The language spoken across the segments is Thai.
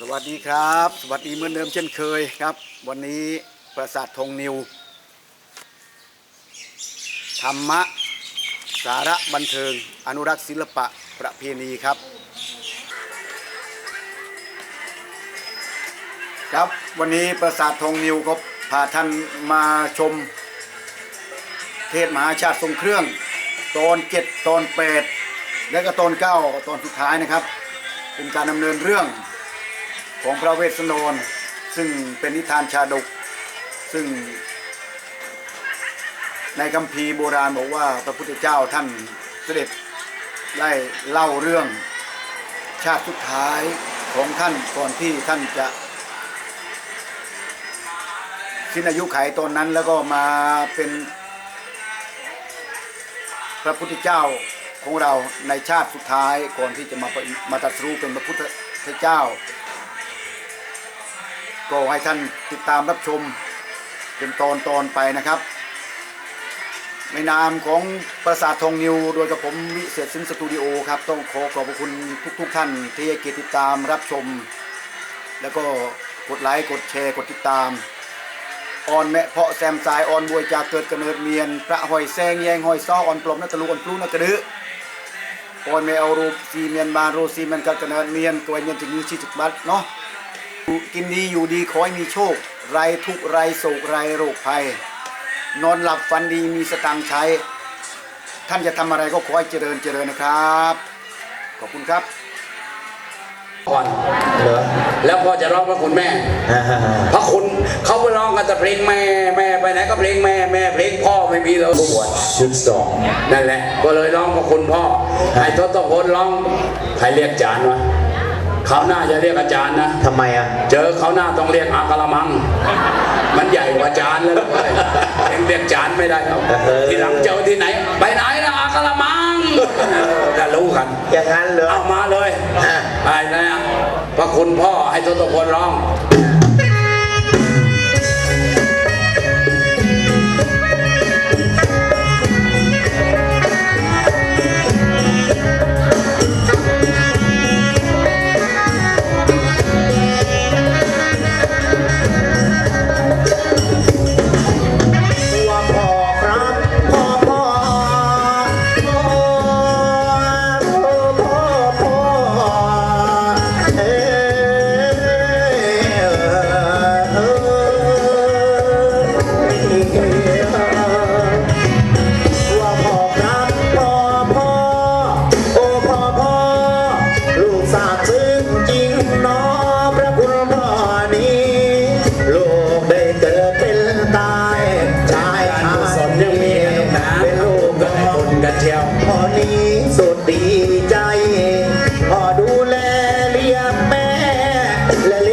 สวัสดีครับ สวัสดีเหมือนเดิมเช่นเคยครับ วันนี้ประสาทธงนิว ธรรมะ สาระบันเทิง อนุรักษ์ศิลปะประเพณีครับ ครับวันนี้ประสาทธงนิวก็พาท่านมาชม เทศมหาชาติทรงเครื่อง ตอนเจ็ดตอนแปดและก็ตอนเก้าตอนสุดท้ายนะครับ เป็นการดำเนินเรื่อง ของพระเวสสันดรซึ่งเป็นนิทานชาดก ซึ่ง ในคัมภีร์โบราณบอกว่าพระพุทธเจ้าท่านเสด็จได้เล่าเรื่องชาติสุดท้ายของท่านก่อนที่ท่านจะสิ้นอายุไขตอนนั้นแล้วก็มาเป็นพระพุทธเจ้าของเราในชาติสุดท้ายก่อนที่จะมาป็นมาตรัสรู้เป็นพระพุทธเจ้า ก็ให้ท่านติดตามรับชมเป็นตอนตอนๆไปนะครับ ในนามของประสาททองนิว โดยกับผมวิเศษสินสตูดิโอครับ ต้องขอขอบพระคุณทุกๆทท่านที่ให้เกียรติติดตามรับชม แล้วก็กดไลค์กดแชร์กดติดตามออนแม่เพาะแซมสายออนบวยจากเกิดกำเนิดเมียน พระหอยแซงแยงหอยซ้อออนปลอมนัตตะลุออนปลูนักระดือออนแม่เอารูปซีเมียนบาโรซีเมียนกัดกำเนิดเมียนตัวเมียนจึงมีชีจุกบัตเนาะ กินดีอยู่ดีขอให้มีโชค ไรทุกข์ไรโศกไรโรคภัย นอนหลับฝันดีมีสตังค์ใช้ ท่านจะทำอะไรก็ขอให้เจริญเจริญนะครับ ขอบคุณครับก่อนเหรอแล้วพอจะร้องพระคุณแม่ฮ่าฮ่าฮ่าพระคุณเขาไปร้องกันแต่เพลงแม่แม่ไปไหนก็เพลงแม่แม่เพลงพ่อไม่มีแล้วบวชชุดสองนั่นแหละ ก็เลยร้องพระคุณพ่อให้ทศพลร้องใครเรียกจานวะ เขาวหน้าจะเรียกอาจารย์นะ ทำไมอะ เจอเขาวหน้าต้องเรียกอากะละมัง มันใหญ่กว่าจานแล้วลูกเอ้ยเองเรียกจานไม่ได้ครับเออ ทีหลังเจอที่ไหน ไปไหนนะอากะละมังเออจะรู้กัน อย่างนั้นเหรอ เอามาเลยอะไอ้นะพระคุณพ่อให้ทศพลร้อง แ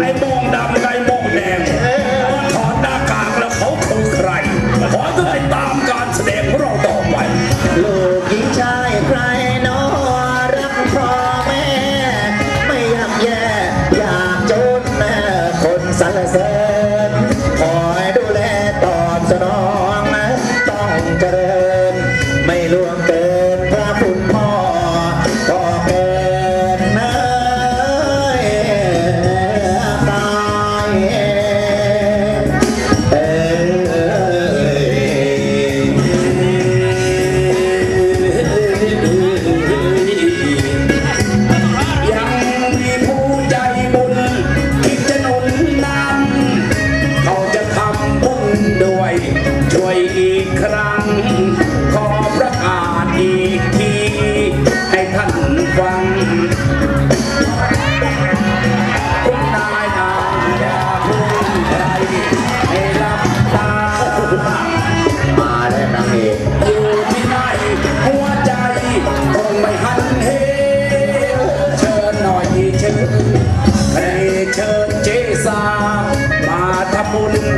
ไอ้โบ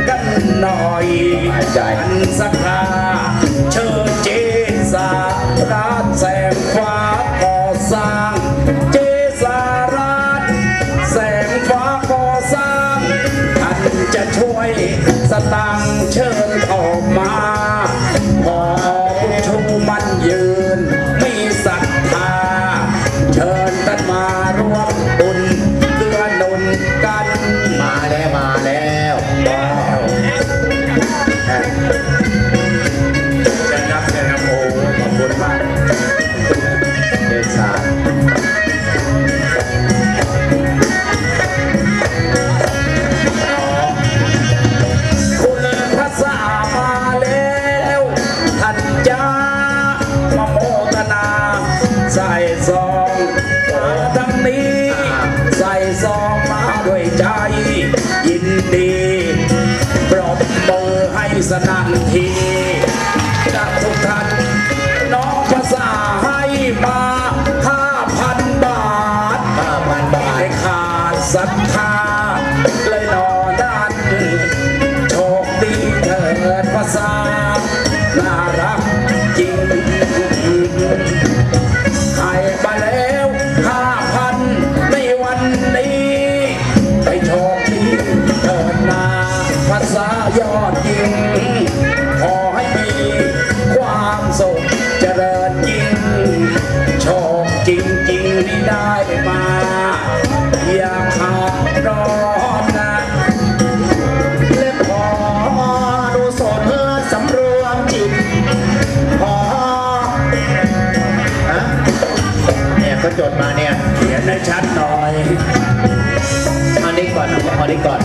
cân nòi. Anh sắc tha chơi ดประสาทน่ารักจริง จดมาเนี่ยเขียนได้ชัดหน่อยอันนี้ก่อนเออันนี้ก่อน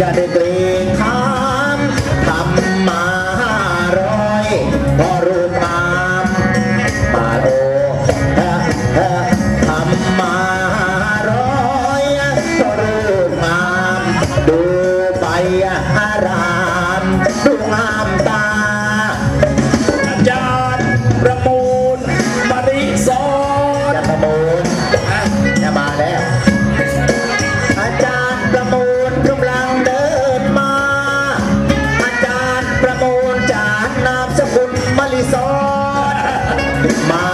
ya de My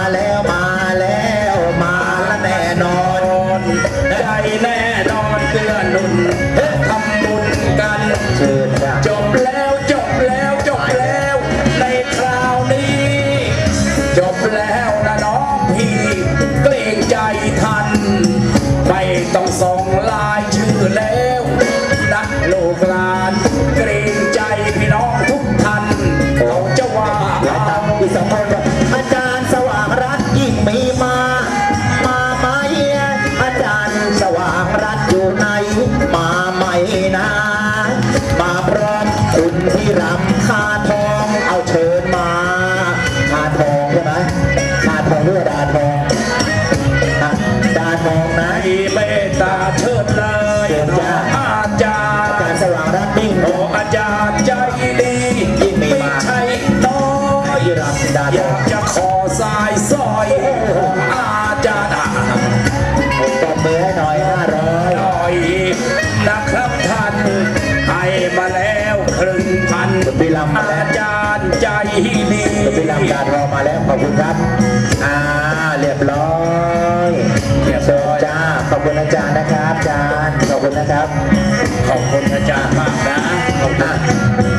คุณที่รำคาญ มีจะเป็นาการรอมาแล้วขอบคุณครับ อ่าเรียบร้อยเรียบร้อยจ้าขอบคุณอาจารย์นะครับอาจารย์ขอบคุณนะครับ ขอบคุณอาจารย์มากนะขอบคุณ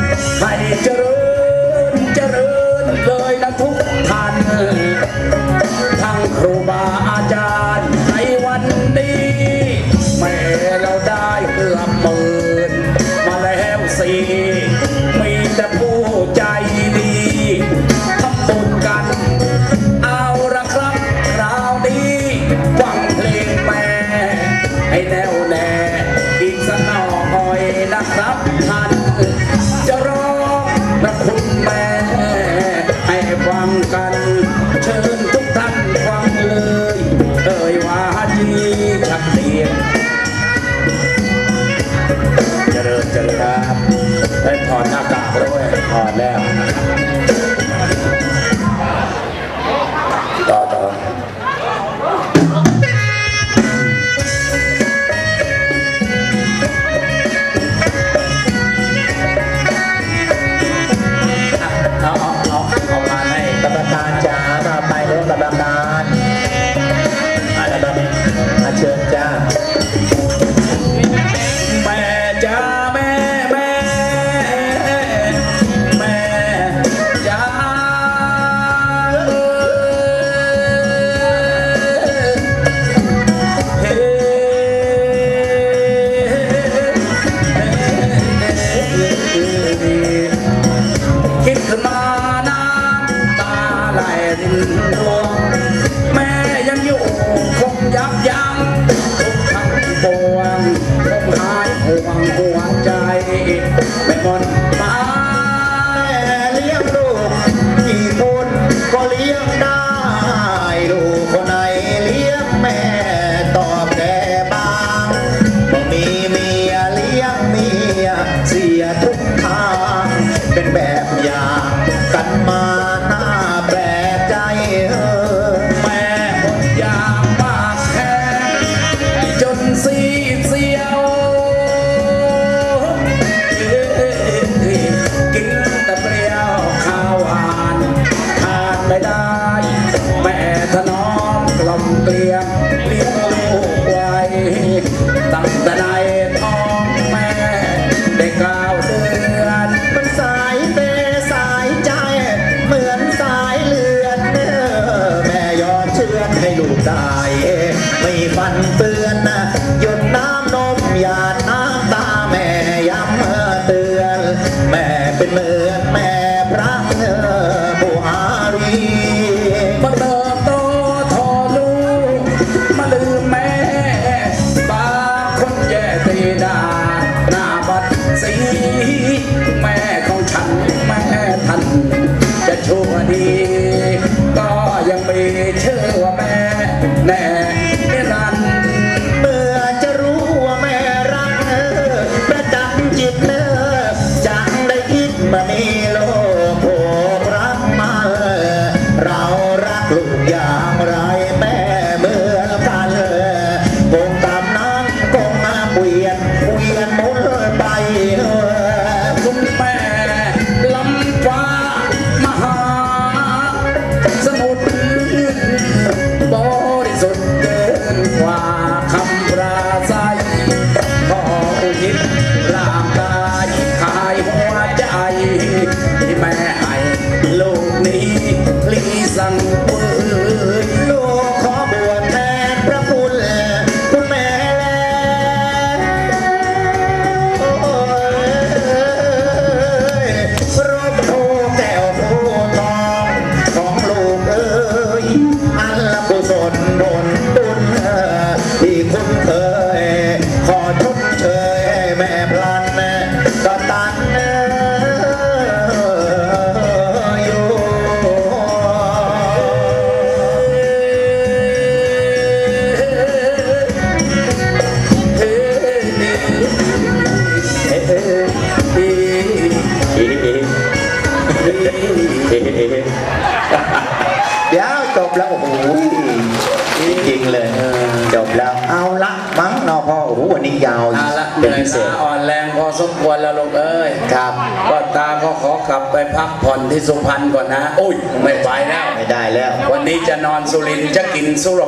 ยาวเอาละเหเป็นนื่อยพิเศล้าษอ่อนแรงพอสมควรแล้วลูกเอ้ยครับ ก็ตาก็ขอกลับไปพักผ่อนที่สุพรรณก่อนนะโอ้ยไม่ไปแล้ว ไม่ได้แล้ว วันนี้จะนอนสุรินทร์จะกินสุโร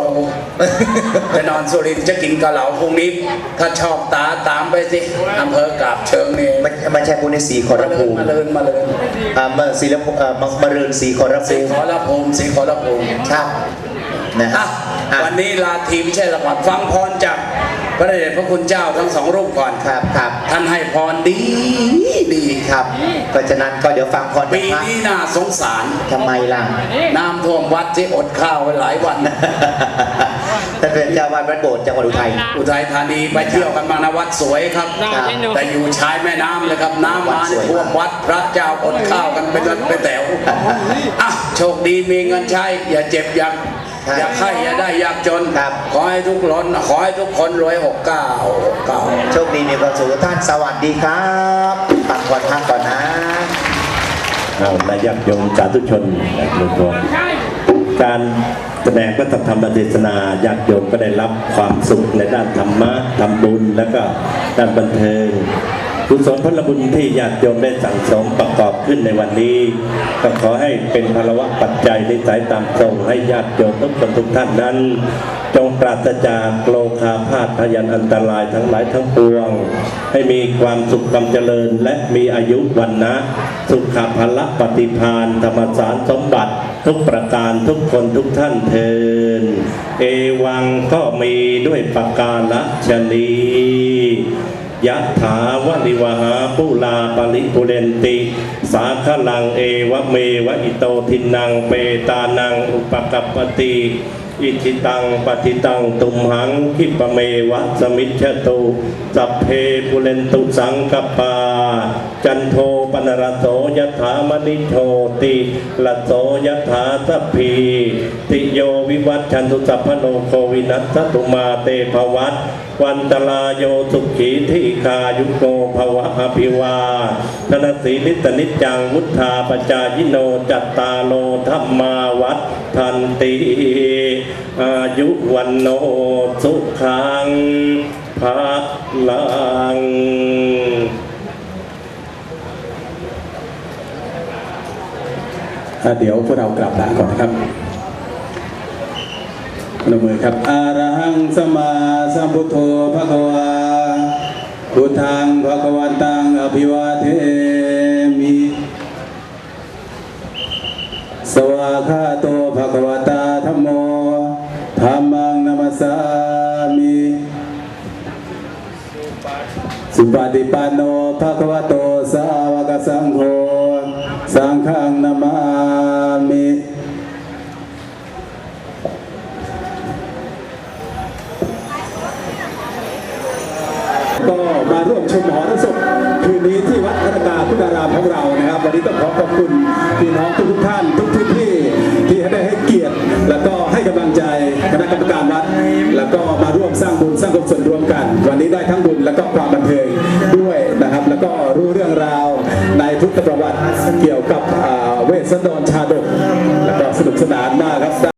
จะนอนสุรินทร์จะกินกะเหลาพรุ่งนี้ถ้าชอบตาตามไปสิอำเภอกาบเชิงนี่มันมันใช่พูในสีขอรมาเลภูยมิมาเลยมาเลยอ่ามาสีรภูเอ่อมามาเรือนสีขอรสีภูมิขอละภูมิสีขอละภูมิ ครับนะฮะอะ อะวันนี้ลาทีมไม่ใช่ละครฟังพรจาก พระเดชพระคุณเจ้าทั้งสองรูปก่อนครับครับท่านให้พรดีดีครับเพราะฉะนั้นก็เดี๋ยวฟังพรปีจากพระนี้น่าสงสาร ทำไมล่ะ น้ำท่วมวัดที่อดข้าวไปหลายวัน ท่านเป็นเจ้าวาดวัดโบสถ์จังหวัดอุทัย อุทัยธานีไปเที่ยวกันมานะวัดสวยครับ ครับ แต่อยู่ชายแม่น้ำเลยครับ น้ำมาวัดสเนี่วยยท่วมวัดพระเจ้าอดข้าวกันเป็นเป็นแถวอะโชคดีมีเงินใช้อย่าเจ็บอย่าครับ อย่าไข้อย่าได้ยากจนครับ ขอให้ทุกคนขอให้ทุกคนรวยหกเก้าเก้าโชคดีมีความสุขทุกท่านสวัสดีครับปักก่อนพักก่อนนะเอาและญาติโยมสาธุชนทุกคนการแสดงพระธรรมเทศนาญาติโยมก็ได้รับความสุขในด้านธรรมะทำบุญ แล้วก็ด้านบันเทิง กุศลพลบุญที่ญาติโยมได้สั่งสมประกอบขึ้นในวันนี้ ก็ขอให้เป็นพลวะปัจจัยในสายตามตรงให้ญาติโยมทุกคนทุกท่านนั้น จงปราศจากโลคาพาธพยันอันตรายทั้งหลายทั้งปวง ให้มีความสุขความเจริญและมีอายุวันนะ สุขภาละปฏิพานธรรมสารสมบัติทุกประการทุกคนทุกท่านเทินเอวังก็มีด้วยประการละชนี ยะถาวะริวหาปุลาปริปุเรนติ สาขลังเอวะเมวะอิโตทินังเปตานังอุปกัปปติ อิทิตังปฏิตังตุมหังคิปเมวะสมิชตุสัพเพปุเรนตุสังกปปาจันโทปนรโสยถามณิโชติละโสยถาสัพพีติโยวิวัตชันตุสัพพโนโควินัสตุมาเตภวัตวันตลาโยสุขีทิคายุโกภวะอภิวาธนสีนิตนิจังวุธาปจายิโนจัตตาโลธรรมาวัฏทันติอายุวันโนสุขังภาลังเดี๋ยวพวกเรากลับลาก่อนนะครับพนมมือครับอาระหังสมาสัมพุทโธภะคะวาพุทธังภะคะวันตังอภิวาเทมิ สวาคาโตภะคะวตาธัมโม มิสุปฏิปันโนภะคะวะโตสาวกสังโฆสังฆังนามามิก็มาร่วมชมหอทั้งศพคืนนี้ที่วัดพระตาพุทธารามของเรานะครับ วันนี้ต้องขอขอบคุณพี่น้องทุกท่านทุกที่ เกียรติ แล้วก็ให้กำลังใจคณะกรรมการวัด แล้วก็มาร่วมสร้างบุญสร้างกุศลรวมกัน วันนี้ได้ทั้งบุญแล้วก็ความบันเทิงด้วยนะครับ แล้วก็รู้เรื่องราวในพุทธประวัติเกี่ยวกับเวสสันดรชาดก แล้วก็สนุกสนานมากครับ